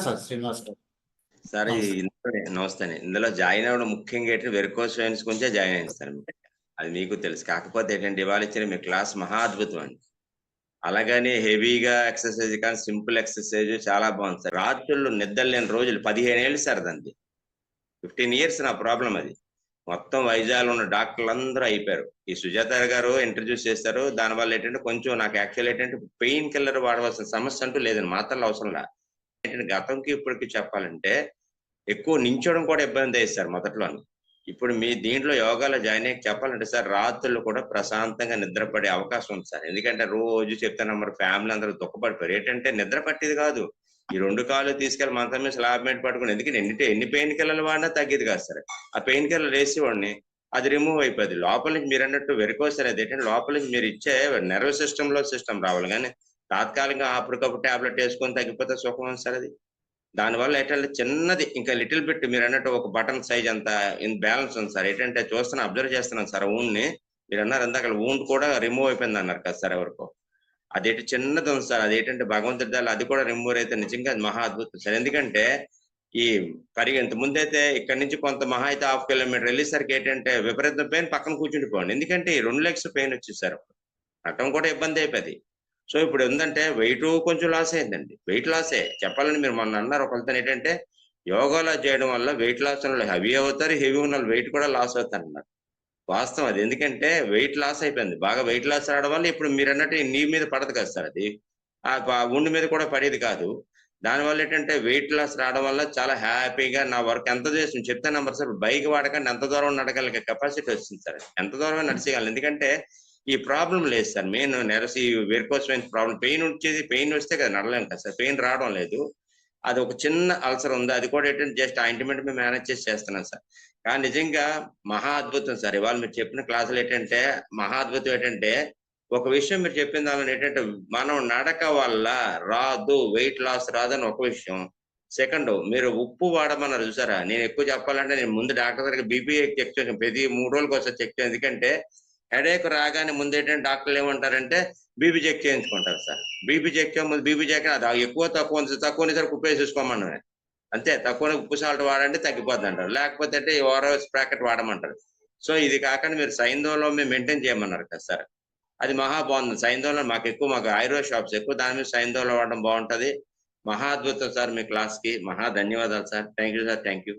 Sir Srinivas గారు sir నమస్తే. ఇందులో జాయిన్ అవ్వడం ముఖ్యంగా ఏంటంటే వెరికోస్ వెయిన్స్ గురించే జాయిన్ అయింది సార్ అది మీకు తెలుసు. కాకపోతే ఏంటంటే ఇవాళ ఇచ్చిన మీ క్లాస్ మహా అద్భుతం అండి. అలాగని హెవీగా ఎక్సర్సైజ్ కానీ సింపుల్ ఎక్సర్సైజ్ చాలా బాగుంది సార్. రాత్రులు నిద్ర లేని రోజులు పదిహేను ఏళ్ళు సార్ దాన్ని ఫిఫ్టీన్ ఇయర్స్ నా ప్రాబ్లం అది. మొత్తం వైజాగ్ ఉన్న డాక్టర్లు అందరూ అయిపోయారు. ఈ సుజాత గారు ఇంట్రడ్యూస్ చేస్తారు. దానివల్ల ఏంటంటే కొంచెం నాకు యాక్చువల్ ఏంటంటే పెయిన్ కిల్లర్ వాడవలసిన సమస్య అంటూ లేదండి. మాత్రలు అవసరం లే. ఏంటంటే గతంకి ఇప్పటికి చెప్పాలంటే ఎక్కువ నించోడం కూడా ఇబ్బంది అయ్యింది సార్ మొదట్లో ఇప్పుడు మీ దీంట్లో యోగాలో జాయిన్ అయ్యి చెప్పాలంటే సార్ రాత్రులు కూడా ప్రశాంతంగా నిద్రపడే అవకాశం ఉంది సార్. ఎందుకంటే రోజు చెప్తాను మరి ఫ్యామిలీ అందరూ దుఃఖపడిపోయారు. ఏంటంటే నిద్ర పట్టేది కాదు. ఈ రెండు కాళ్ళు తీసుకెళ్ళి మంచం మీద స్లాబ్ మీద పట్టుకుని ఎందుకంటే ఎన్ని ఎన్ని పెయిన్ కిల్లర్లు వాడినా తగ్గేది కాదు సార్. ఆ పెయిన్ కిల్లర్ వేసేవాడిని అది రిమూవ్ అయిపోయింది. లోపల నుంచి మీరు అన్నట్టు వెరుకోసారి అది ఏంటంటే లోపల నుంచి మీరు ఇచ్చే నర్వ్ సిస్టమ్లో సిస్టమ్ రావాలి. కానీ తాత్కాలికంగా అప్పటికప్పుడు టాబ్లెట్ వేసుకొని తగ్గిపోతే సుఖం సార్ అది. దానివల్ల ఏంటంటే చిన్నది ఇంకా లిటిల్ బిట్ మీరు అన్నట్టు ఒక బటన్ సైజ్ అంత ఇన్ బ్యాలెన్స్ ఉంది సార్. ఏంటంటే చూస్తున్నా అబ్జర్వ్ చేస్తున్నాను సార్ ఊన్ని. మీరు అన్నారు ఇందాక ఊండ్ కూడా రిమూవ్ అయిపోయింది అన్నారు కదా సార్ ఎవరికో. అదేంటి చిన్నది ఉంది సార్. అదేంటంటే భగవంతుడి దాని అది కూడా రిమూవ్ అయితే నిజంగా అది మహా అద్భుతం సార్. ఎందుకంటే ఈ పరిగె ముందైతే ఇక్కడ నుంచి కొంత మహా అయితే హాఫ్ కిలోమీటర్ వెళ్ళేసరికి ఏంటంటే విపరీతం పెయిన్ పక్కన కూర్చుండిపోండి ఎందుకంటే ఈ రెండు లెగ్స్ పెయిన్ వచ్చేసారు అటం కూడా ఇబ్బంది అయిపోయింది. సో ఇప్పుడు ఏంటంటే వెయిట్ కొంచెం లాస్ అయిందండి. వెయిట్ లాసే చెప్పాలని మీరు మొన్న అన్నారు. ఒకరితో ఏంటంటే యోగాలో చేయడం వల్ల వెయిట్ లాస్ ఉన్న హెవీ అవుతారు హెవీ ఉన్న వెయిట్ కూడా లాస్ అవుతారు అన్నారు వాస్తవం అది. ఎందుకంటే వెయిట్ లాస్ అయిపోయింది. బాగా వెయిట్ లాస్ రావడం వల్ల ఇప్పుడు మీరు అన్నట్టు నీ మీద పడదు కదా సార్ అది. ఆ ఉండి మీద కూడా పడేది కాదు. దానివల్ల ఏంటంటే వెయిట్ లాస్ రావడం వల్ల చాలా హ్యాపీగా నా వర్క్ ఎంత చేస్తుంది? చెప్తే నంబర్ సార్ బైక్ వాడకండి ఎంత దూరం నడగలిగే కెపాసిటీ వస్తుంది సార్. ఎంత దూరమే నడిచేయగలను. ఎందుకంటే ఈ ప్రాబ్లం లేదు సార్. మెయిన్ నెరసి వెరికోస్ వెయిన్స్ ప్రాబ్లం పెయిన్ వచ్చేది పెయిన్ వస్తే కదా నడలేం కదా సార్. పెయిన్ రావడం లేదు. అది ఒక చిన్న అల్సర్ ఉంది. అది కూడా ఏంటంటే జస్ట్ ఆయింట్మెంట్ మేము మేనేజ్ చేసి చేస్తున్నాం సార్. కానీ నిజంగా మహా అద్భుతం సార్. ఇవాళ మీరు చెప్పిన క్లాసులు ఏంటంటే మహా అద్భుతం ఏంటంటే ఒక విషయం మీరు చెప్పిన దానిలో ఏంటంటే మనం నడక వల్ల రాదు వెయిట్ లాస్ రాదని ఒక విషయం. సెకండ్ మీరు ఉప్పు వాడమన్నారు చూసారా? నేను ఎక్కువ చెప్పాలంటే నేను ముందు డాక్టర్ దగ్గర బీపీ చెక్ చేసాను ప్రతి మూడు రోజులకు ఒకసారి చెక్ చేయాలి ఎందుకంటే హెడేక్ రాగానే ముందు ఏంటంటే డాక్టర్లు ఏమంటారంటే బీపీ చెక్ చేయించుకుంటారు సార్. బీపీ చెక్ చేయముందు బీపీ చెక్ అది ఎక్కువ తక్కువ ఉంది తక్కువ సార్ ఉప్పు వేసేసుకోమన్నాను అంతే తక్కువ ఉప్పు సాల్ట్ వాడండి తగ్గిపోద్ది అంటారు. లేకపోతే అంటే ఓఆర్ఎస్ ప్యాకెట్ వాడమంటారు. సో ఇది కాకుండా మీరు సైంధోలో మేము మెయింటైన్ చేయమన్నారు కదా సార్. అది మహా బాగుంది. సైంధోలో మాకు ఎక్కువ మాకు ఆయుర్వేద షాప్స్ ఎక్కువ. దాని మీద సైంధోలో వాడడం బాగుంటది. మహా అద్భుతం సార్ మీ క్లాస్కి మహా ధన్యవాదాలు sir. Thank you sir. Thank you